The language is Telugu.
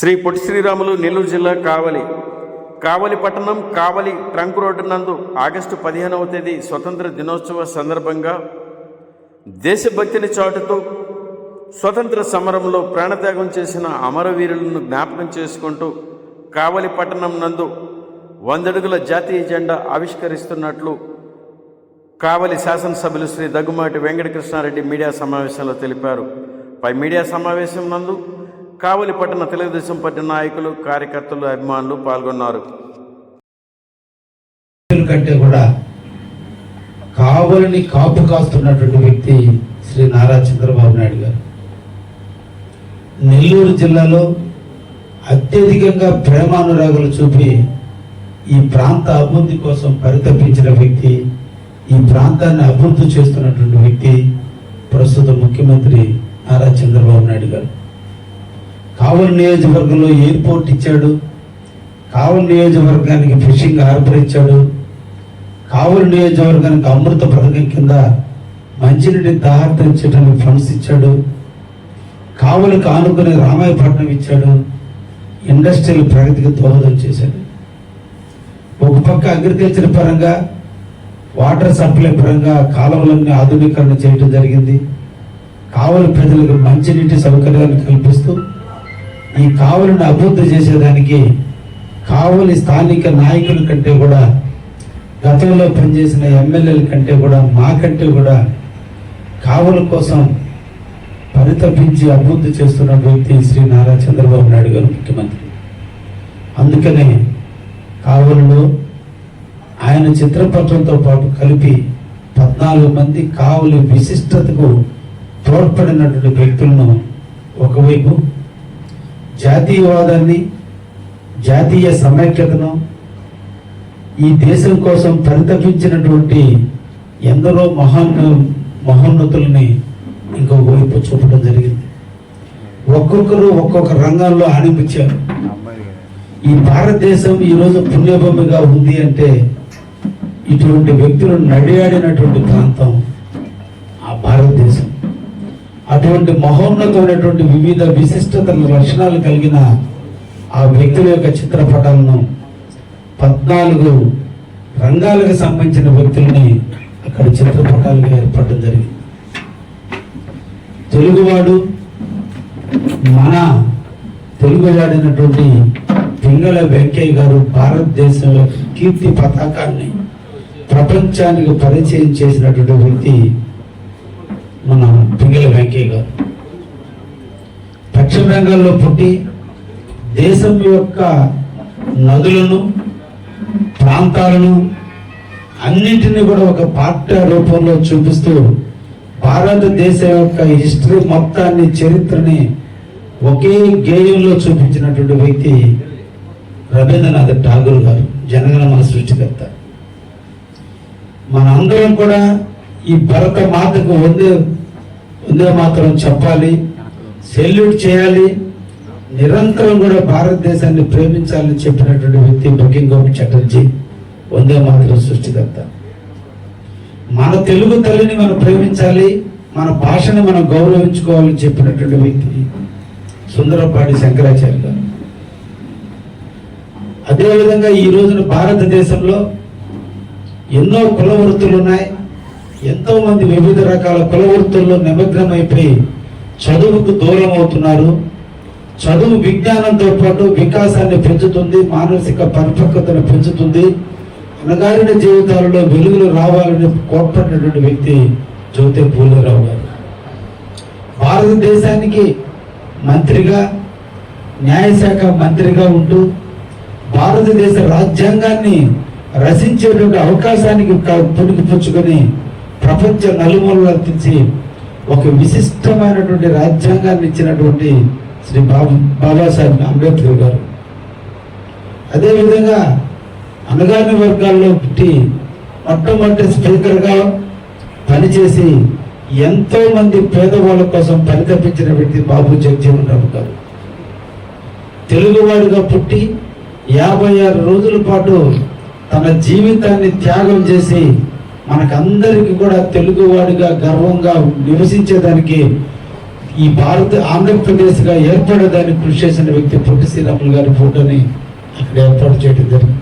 శ్రీ పొట్టి శ్రీరాములు నెల్లూరు జిల్లా కావలి. కావలి పట్టణం కావలి ట్రంక్ రోడ్డు నందు ఆగస్టు పదిహేనవ తేదీ స్వతంత్ర దినోత్సవ సందర్భంగా దేశభక్తిని చాటుతూ స్వతంత్ర సమరంలో ప్రాణత్యాగం చేసిన అమరవీరులను జ్ఞాపకం చేసుకుంటూ కావలి పట్టణం నందు వందడుగుల జాతీయ జెండా ఆవిష్కరిస్తున్నట్లు కావలి శాసనసభ్యులు శ్రీ దగ్గుమాటి వెంకటకృష్ణారెడ్డి మీడియా సమావేశంలో తెలిపారు. పై మీడియా సమావేశం నందు కావలి పట్టణ తెలుగుదేశం పార్టీ నాయకులు కార్యకర్తలు అభిమానులు పాల్గొన్నారు. కంటే కూడా కావలిని కాపు కాస్తున్నటువంటి వ్యక్తి శ్రీ నారా చంద్రబాబు నాయుడు గారు. నెల్లూరు జిల్లాలో అత్యధికంగా ప్రేమానురాగులు చూపి ఈ ప్రాంత అభివృద్ధి కోసం పరితపించిన వ్యక్తి ఈ ప్రాంతాన్ని అభివృద్ధి చేస్తున్నటువంటి వ్యక్తి ప్రస్తుత ముఖ్యమంత్రి నారా చంద్రబాబు నాయుడు గారు. కావలి నియోజకవర్గంలో ఎయిర్పోర్ట్ ఇచ్చాడు. కావలి నియోజకవర్గానికి ఫిషింగ్ హార్బర్ ఇచ్చాడు. కావలి నియోజకవర్గానికి అమృత పథకం కింద మంచినీటి దాహరించడానికి ఫండ్స్ ఇచ్చాడు. కావలికి ఆనుకునే రామాయపట్నం ఇచ్చాడు. ఇండస్ట్రియల్ ప్రగతికి దోహదం చేశాడు. ఒక పక్క అగ్రికల్చర్ పరంగా వాటర్ సప్లై పరంగా కాలువలన్నీ ఆధునీకరణ చేయడం జరిగింది. కావలి ప్రజలకు మంచినీటి సౌకర్యాలు కల్పిస్తూ ఈ కావలిని అభివృద్ధి చేసేదానికి కావలి స్థానిక నాయకుల కంటే కూడా గతంలో పనిచేసిన ఎమ్మెల్యేల కంటే కూడా మాకంటే కూడా కావల కోసం పరితపించి అభివృద్ధి చేస్తున్న వ్యక్తి శ్రీ నారా చంద్రబాబు నాయుడు గారు ముఖ్యమంత్రి. అందుకనే కావలిలో ఆయన చిత్రపటంతో పాటు కలిపి పద్నాలుగు మంది కావలి విశిష్టతకు తోడ్పడినటువంటి వ్యక్తులను ఒకవైపు జాతీయవాదాన్ని జాతీయ సమైక్యతను ఈ దేశం కోసం పరితపించినటువంటి ఎందరో మహాన్ మహోన్నతుల్ని ఇంకొక వైపు చూపడం జరిగింది. ఒక్కొక్కరు ఒక్కొక్క రంగంలో ఆనిపించారు. ఈ భారతదేశం ఈరోజు పుణ్యభూమిగా ఉంది అంటే ఇటువంటి వ్యక్తులు నడియాడినటువంటి ప్రాంతం ఆ భారతదేశం. అటువంటి మహోన్నతమైనటువంటి వివిధ విశిష్టతల లక్షణాలు కలిగిన ఆ వ్యక్తుల యొక్క చిత్రపటాలను పద్నాలుగు రంగాలకు సంబంధించిన వ్యక్తుల్ని అక్కడ చిత్రపటాలుగా ఏర్పడడం జరిగింది. తెలుగువాడు మన తెలుగువాడినటువంటి పింగళ వెంకయ్య గారు భారతదేశం యొక్క కీర్తి పతాకాన్ని ప్రపంచానికి పరిచయం చేసినటువంటి వ్యక్తి మన పింగళ గారు పశ్చిమ బెంగాల్లో పుట్టి దేశం యొక్క నదులను ప్రాంతాలను అన్నింటినీ కూడా ఒక పాఠ్య రూపంలో చూపిస్తూ భారతదేశం యొక్క హిస్టరీ మొత్తాన్ని చరిత్రని ఒకే గేయంలో చూపించినటువంటి వ్యక్తి రవీంద్రనాథ్ ఠాగూర్ గారు జనగణమన సృష్టికర్త. మనందరం కూడా ఈ భరత మాతకు వందే ఇందులో మాత్రం చెప్పాలి సెల్యూట్ చేయాలి నిరంతరం కూడా భారతదేశాన్ని ప్రేమించాలని చెప్పినటువంటి వ్యక్తి బుకింగ్ గోపి చటర్జీ వందే మాత్రం సృష్టికర్త. మన తెలుగు తల్లిని మనం ప్రేమించాలి మన భాషను మనం గౌరవించుకోవాలని చెప్పినటువంటి వ్యక్తి సుందరపాటి శంకరాచార్య గారు. అదేవిధంగా ఈ రోజున భారతదేశంలో ఎన్నో కుల వృత్తులు ఉన్నాయి. ఎంతో మంది వివిధ రకాల కులవృత్తుల్లో నిమగ్నమైపోయి చదువుకు దూరం అవుతున్నారు. చదువు విజ్ఞానంతో పాటు వికాసాన్ని పెంచుతుంది మానసిక పరిపక్వతను పెంచుతుంది. అనగారిన జీవితాలలో వెలుగులు రావాలని కోట్పడినటువంటి వ్యక్తి జ్యోతి పూలేరావు గారు. భారతదేశానికి మంత్రిగా న్యాయశాఖ మంత్రిగా ఉంటూ భారతదేశ రాజ్యాంగాన్ని రచించేటువంటి అవకాశానికి పుణికి పుచ్చుకొని ప్రపంచ నలుమూలలు తెచ్చి ఒక విశిష్టమైనటువంటి రాజ్యాంగాన్ని ఇచ్చినటువంటి శ్రీ బాబు బాబాసాహెబ్ అంబేద్కర్ గారు. అదేవిధంగా అనగాని వర్గాల్లో పుట్టి మొట్టమొదటి స్పీకర్గా పనిచేసి ఎంతో మంది పేదవాళ్ళ కోసం పరితపించిన వ్యక్తి బాబు జగజీవన్ రావు గారు. తెలుగువాడిగా పుట్టి యాభై ఆరు రోజుల పాటు తన జీవితాన్ని త్యాగం చేసి మనకందరికీ కూడా తెలుగువాడిగా గర్వంగా నివసించేదానికి ఈ భారత ఆంధ్రప్రదేశ్గా ఏర్పడేదానికి కృషి చేసిన వ్యక్తి పొట్టి శ్రీరాములు గారి ఫోటోని అక్కడ ఏర్పాటు చేయడం జరిగింది.